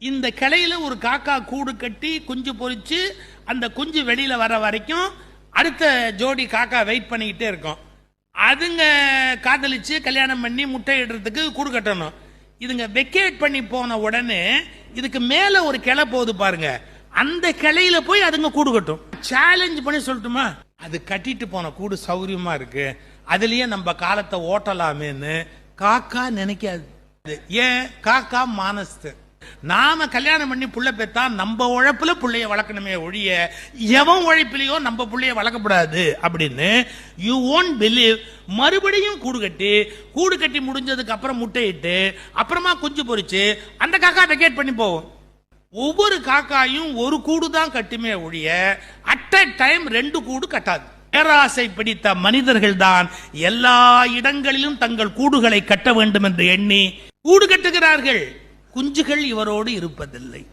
இந்த கிளையில ஒரு காக்கா கூடு கட்டி குஞ்சு பொறிச்சு அந்த குஞ்சு வெளியில வர வரைக்கும் அடுத்த ஜோடி காக்கா வெயிட் பண்ணிக்கிட்டே இருக்கும். அதுங்க காதலிச்சு கல்யாணம் பண்ணி முட்டை இடுறதுக்கு கூடு கட்டணும். இதுங்க வெக்கேட் பண்ணி போன உடனே இதுக்கு மேல ஒரு கிளை போகுது பாருங்க. அந்த கிளையில போய் அதுங்க கூடு கட்டும். சேலஞ்ச் பண்ணி சொல்லட்டுமா? அது கட்டிட்டு போன கூடு சௌரியமா இருக்கு. அதுலயே நம்ம காலத்தை ஓட்டலாமேன்னு காக்கா நினைக்காது. ஏன்? காக்கா மானஸ்து. நாம கல்யாணம் பண்ணி புள்ள பெத்தா நம்ம உழைப்புல பிள்ளைய வளர்க்கணுமே ஒழிய எவன் உழைப்பிலையோ நம்ம பிள்ளைய வளர்க்கப்படாது அப்படின்னு யூ ஓன்ட் பிலீவ் மறுபடியும் கூடு கட்டி கூடு கட்டி முடிஞ்சதுக்கு அப்புறம் முட்டையிட்டு அப்புறமா குஞ்சு பொறிச்சு அந்த காக்கா வெக்கேட் பண்ணி போவோம். ஒவ்வொரு காக்காயும் ஒரு கூடு தான் கட்டுமே ஒழிய அட் அ டைம் ரெண்டு கூடு கட்டாது. பேராசை பிடித்த மனிதர்கள் தான் எல்லா இடங்களிலும் தங்கள் கூடுகளை கட்ட வேண்டும் என்று எண்ணி கூடு கட்டுகிறார்கள். குஞ்சுகள் இவரோடு இருப்பதில்லை.